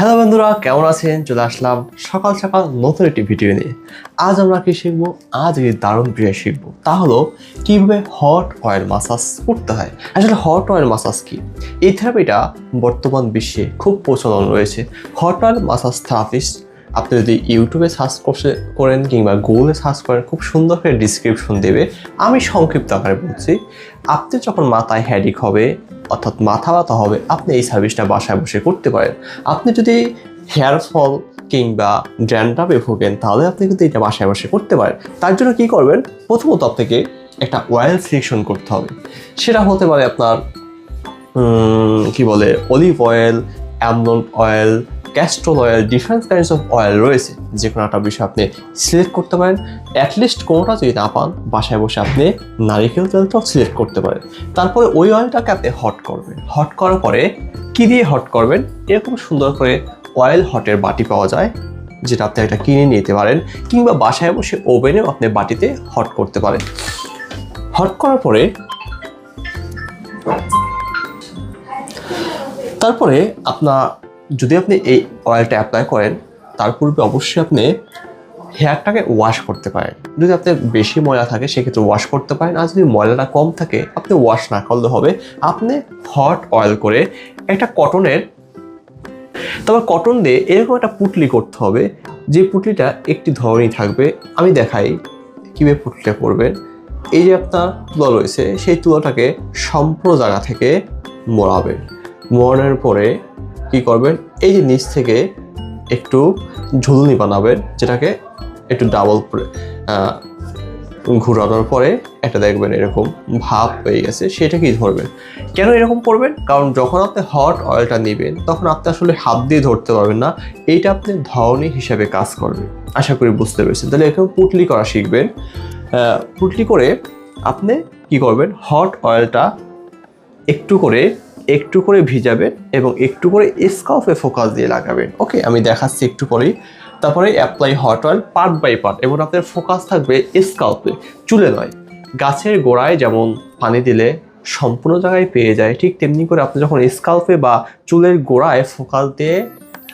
Hello বন্ধুরা, কেমন আছেন? চলে আসলাম সকাল সকাল নতুন একটি ভিডিও নিয়ে। আজ আমরা কি শিখব? আজ এই দারুণ বিষয় শিখব। তা হলো, কীভাবে হট অয়েল মাসাজ করতে হয়। আসলে হট অয়েল মাসাজ কি? এই থেরাপিটা বর্তমান বিশ্বে খুব প্রচলন রয়েছে। হট অয়েল মাসাজ থেরাপিস্ট আপনি যদি ইউটিউবে সার্চ করছে, করেন কিংবা গুগলে সার্চ করেন, খুব সুন্দর করে ডিসক্রিপশন দেবে। আমি সংক্ষিপ্ত আকারে বলছি, আপনি যখন মাথায় হ্যাডিক হবে, অর্থাৎ মাথা ব্যথা হবে, আপনি এই সার্ভিসটা বাসায় বসে করতে পারেন। আপনি যদি হেয়ার ফল কিংবা ড্যান্ড্রাফে ভোগেন, তাহলে আপনি কিন্তু এটা বাসায় বসে করতে পারেন। তার জন্য কি করবেন? প্রথমত আপনাকে একটা অয়েল সিলেকশন করতে হবে। সেটা হতে পারে আপনার কি বলে olive oil অ্যামলন oil Castrol oil different kinds of oil রয়েছে। যে কোনো একটা বিষয় আপনি সিলেক্ট করতে পারেন। অ্যাটলিস্ট কোনোটা যদি না পান, বাসায় বসে আপনি নারিকেল তেলটাও সিলেক্ট করতে পারেন। তারপরে ওই অয়েলটাকে আপনি হট করবেন। হট করার পরে কী দিয়ে হট করবেন? এরকম সুন্দর করে অয়েল হটের বাটি পাওয়া যায়, যেটা আপনি একটা কিনে নিতে পারেন, কিংবা বাসায় বসে ওভেনেও আপনি বাটিতে হট করতে পারেন। হট করার পরে তারপরে আপনার যদি আপনি এই অয়েলটা অ্যাপ্লাই করেন, তার পূর্বে অবশ্যই আপনি হেয়ারটাকে ওয়াশ করতে পারেন। যদি আপনার বেশি ময়লা থাকে, সেক্ষেত্রে ওয়াশ করতে পারেন। আর যদি ময়লাটা কম থাকে, আপনি ওয়াশ না করলে হবে, আপনি হট অয়েল করে একটা কটনের তারপর কটন দিয়ে এরকম একটা পুটলি করতে হবে, যে পুটলিটা একটি ধরনই থাকবে। আমি দেখাই কীভাবে পুটলিটা করবেন। এই যে আপনার তুলা রয়েছে, সেই তুলাটাকে সম্পূর্ণ জায়গা থেকে মোড়াবেন। মোড়ানোর পরে কি করবেন? এই যে নিচ থেকে একটু ঝুলনি বানাবেন, যেটাকে একটু ডাবল ঘুরানোর পরে একটা দেখবেন এরকম ভাব হয়ে গেছে, সেটাকেই ধরবেন। কেন এরকম করবেন? কারণ যখন আপনি হট অয়েলটা নেবেন, তখন আপনি আসলে হাত দিয়ে ধরতে পারবেন না। এইটা আপনি ধরনী হিসাবে কাজ করবে। আশা করি বুঝতে পেরেছেন। তাহলে এরকম পুটলি করা শিখবেন। পুটলি করে আপনি কি করবেন? হট অয়েলটা একটু করে একটু করে ভিজাবেন এবং একটু করে স্কাল্পে ফোকাস দিয়ে লাগাবেন। ওকে, আমি দেখাচ্ছি একটু পরেই। তারপরে apply hot oil part by part এবং আপনার ফোকাস থাকবে স্কাল্পে চুলে নয়। গাছের গোড়ায় যেমন পানি দিলে সম্পূর্ণ জায়গায় পেয়ে যায়, ঠিক তেমনি করে আপনি যখন স্কাল্পে বা চুলের গোড়ায় ফোকাস দিয়ে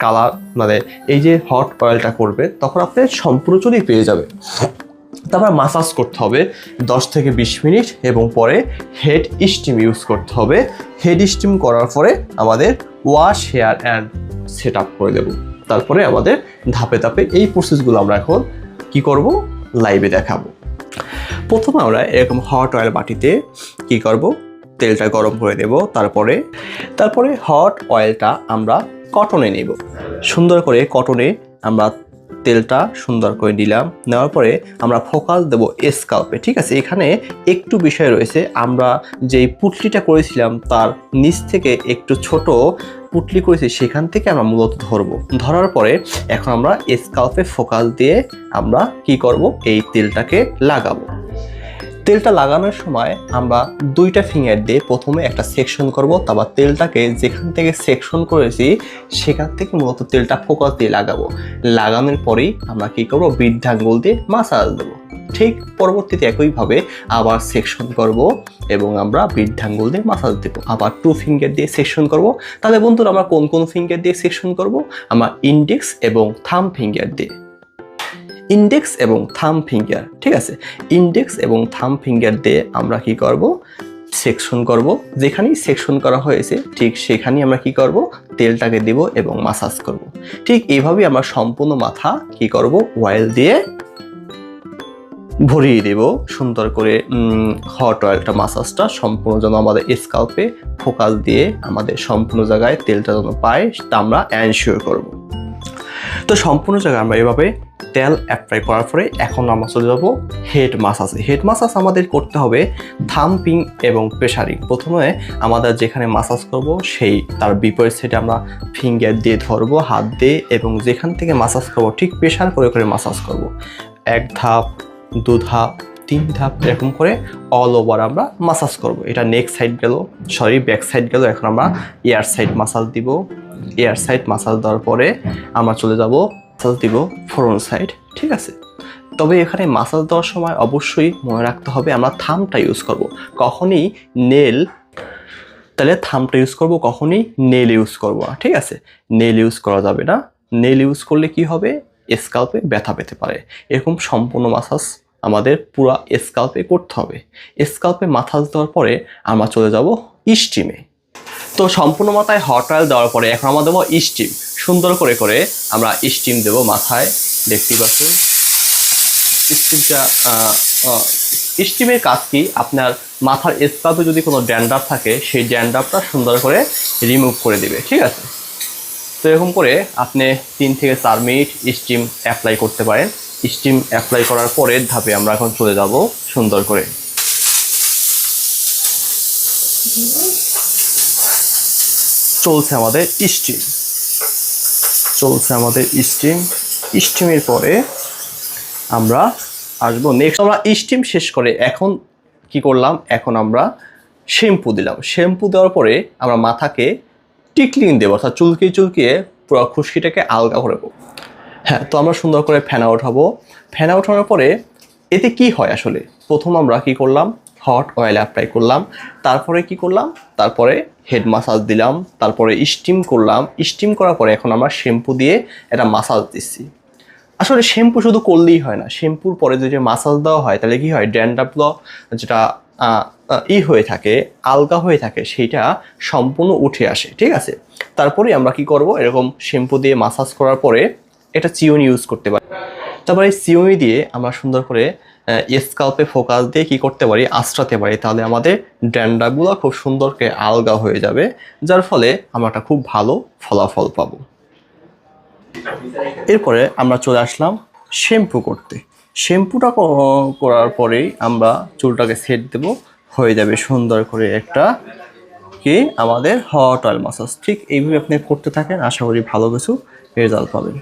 কালার মানে এই যে হট অয়েলটা করবেন, তখন আপনি সম্পূর্ণ চুলই পেয়ে যাবে। তারপর মাসাজ করতে হবে দশ থেকে বিশ মিনিট এবং পরে হেড স্টিম ইউজ করতে হবে। হেড স্টিম করার পরে আমাদের wash hair and set up করে দেবো। তারপরে আমাদের ধাপে ধাপে এই প্রসেসগুলো আমরা এখন কি করব? লাইভে দেখাবো। প্রথমে আমরা এরকম হট অয়েল বাটিতে কি করব? তেলটা গরম করে দেব। তারপরে তারপরে হট অয়েলটা আমরা কটনে নেব। সুন্দর করে কটনে আমরা তেলটা সুন্দর করে দিলাম। নেওয়ার পরে আমরা ফোকাল দেব স্কাল্পে ঠিক আছে? এখানে একটু বিষয় রয়েছে। আমরা যেই পুটলিটা করেছিলাম, তার নিচ থেকে একটু ছোট পুটলি করেছি, সেখান থেকে আমরা মূলত ধরব। ধরার পরে এখন আমরা স্কাল্পে ফোকাল দিয়ে আমরা কি করব? এই তেলটাকে লাগাবো। তেলটা লাগানোর সময় আমরা দুইটা ফিঙ্গার দিয়ে প্রথমে একটা সেকশন করব। তারপর তেলটাকে যেখান থেকে সেকশন করেছি, সেখান থেকে মূলত তেলটা ফোকাস দিয়ে লাগাবো। লাগানোর পরেই আমরা কি করব? বৃদ্ধাঙ্গুল দিয়ে মাসাজ দেবো। ঠিক পরবর্তীতে একইভাবে আবার সেকশন করব এবং আমরা বৃদ্ধাঙ্গুল দিয়ে মাসাজ দেবো। আবার টু ফিঙ্গার দিয়ে সেকশন করব। তাহলে বন্ধুরা, আমরা কোন কোন ফিঙ্গার দিয়ে সেকশন করব? আমরা ইন্ডেক্স এবং থাম ফিঙ্গার দিয়ে। ইন্ডেক্স এবং থাম ফিঙ্গার ঠিক আছে? ইন্ডেক্স এবং থাম ফিঙ্গার দিয়ে আমরা কি করব? সেকশন করব। যেখানেই সেকশন করা হয়েছে, ঠিক সেখানেই আমরা কি করব? তেলটাকে দেব এবং মাসাজ করব। ঠিক এইভাবেই আমরা সম্পূর্ণ মাথা কি করব? অয়েল দিয়ে ভরিয়ে দেব। সুন্দর করে হট অয়েলটা মাসাজটা সম্পূর্ণ যেন আমাদের স্কাল্পে ফোকাস দিয়ে আমাদের সম্পূর্ণ জায়গায় তেলটা যেন পায়, তা আমরা অ্যানশিওর করব। তো সম্পূর্ণ জায়গায় আমরা এভাবে তেল অ্যাপ্লাই করার পরে এখন আমরা চলে যাব হেড মাসাজ হেড মাসাজ আমাদের করতে হবে থাম্পিং এবং প্রেশারিং প্রথমে আমাদের যেখানে মাসাজ করব সেই, তার বিপরীত সাইডে আমরা ফিঙ্গার দিয়ে ধরবো, হাত দিয়ে এবং যেখান থেকে মাসাজ করব ঠিক প্রেশার করে করে মাসাজ করব। এক ধাপ, দু ধাপ, তিন ধাপ এরকম করে অল ওভার আমরা মাসাজ করব। এটা নেক সাইড গেল সরি ব্যাক সাইড গেল, এখন আমরা এয়ার সাইড মাসাজ দিব। এয়ার সাইড মাসাজ দেওয়ার পরে আমরা চলে যাব মাসাজ দিব ফ্রন্ট সাইড ঠিক আছে? তবে এখানে মাসাজ দেওয়ার সময় অবশ্যই মনে রাখতে হবে আমরা থামটা ইউজ করব। কখনই নেল তাহলে থামটা ইউজ করব, কখনই নেল ইউজ করব না, ঠিক আছে? নেল ইউজ করা যাবে না। নেল ইউজ করলে কি হবে? স্কাল্পে ব্যথা পেতে পারে। এরকম সম্পূর্ণ মাসাজ আমাদের পুরো স্কাল্পে করতে হবে। স্কাল্পে মাসাজ দেওয়ার পরে আমরা চলে যাব স্টিমে তো সম্পূর্ণ মাথায় হট অয়েল দেওয়ার পরে এখন আমরা দেবো স্টিম সুন্দর করে করে আমরা স্টিম দেবো মাথায়। দেখতেই পাচ্ছেন? স্টিমটা স্টিমের কাজ কি? আপনার মাথার স্কাল্পে যদি কোনো ড্যান্ডাপ থাকে, সেই ড্যান্ডাপটা সুন্দর করে রিমুভ করে দিবে, ঠিক আছে? তো এরকম করে আপনি তিন থেকে চার মিনিট স্টিম অ্যাপ্লাই করতে পারেন। স্টিম অ্যাপ্লাই করার পরের ধাপে আমরা এখন চলে যাব সুন্দর করে। চলছে আমাদের স্টিম চলছে আমাদের স্টিম স্টিমের পরে আমরা আসব নেক্সট আমরা স্টিম শেষ করে এখন কি করলাম? এখন আমরা শ্যাম্পু দিলাম। শ্যাম্পু দেওয়ার পরে আমরা মাথাকে টিকলিং দেবো, অর্থাৎ চুলকিয়ে চুলকিয়ে পুরো খুশকিটাকে আলগা করে হ্যাঁ তো আমরা সুন্দর করে ফেনা ওঠাবো। ফেনা ওঠানোর পরে এতে কি হয় আসলে? প্রথম আমরা কি করলাম? হট অয়েল অ্যাপ্লাই করলাম। তারপরে কি করলাম? তারপরে হেড মাসাজ দিলাম। তারপরে স্টিম করলাম। স্টিম করার পরে এখন আমরা শ্যাম্পু দিয়ে এটা মাসাজ দিচ্ছি। আসলে শ্যাম্পু শুধু করলেই হয় না শ্যাম্পুর পরে যদি মাসাজ দেওয়া হয়, তাহলে কি হয়? ড্যান্ডাপগুলো যেটা ই হয়ে থাকে, আলগা হয়ে থাকে, সেইটা সম্পূর্ণ উঠে আসে, ঠিক আছে? তারপরে আমরা কি করব? এরকম শ্যাম্পু দিয়ে মাসাজ করার পরে এটা চিউনি ইউজ করতে পারি। তারপরে চিউনি দিয়ে আমরা সুন্দর করে স্কাল্পে ফোকাস দিয়ে কি করতে পারি? আশ্রাতে পারি। তাহলে আমাদের ড্যান্ডাপগুলো খুব সুন্দর করে আলগা হয়ে যাবে, যার ফলে আমরা একটা খুব ভালো ফলাফল পাবো। এরপরে আমরা চলে আসলাম শ্যাম্পু করতে। শ্যাম্পুটা করার পরেই আমরা চুলটাকে সেট দেব। হয়ে যাবে সুন্দর করে একটা কি? আমাদের হট অয়েল মাসাজ ঠিক এইভাবে আপনি করতে থাকেন। আশা করি ভালো কিছু রেজাল্ট পাবেন।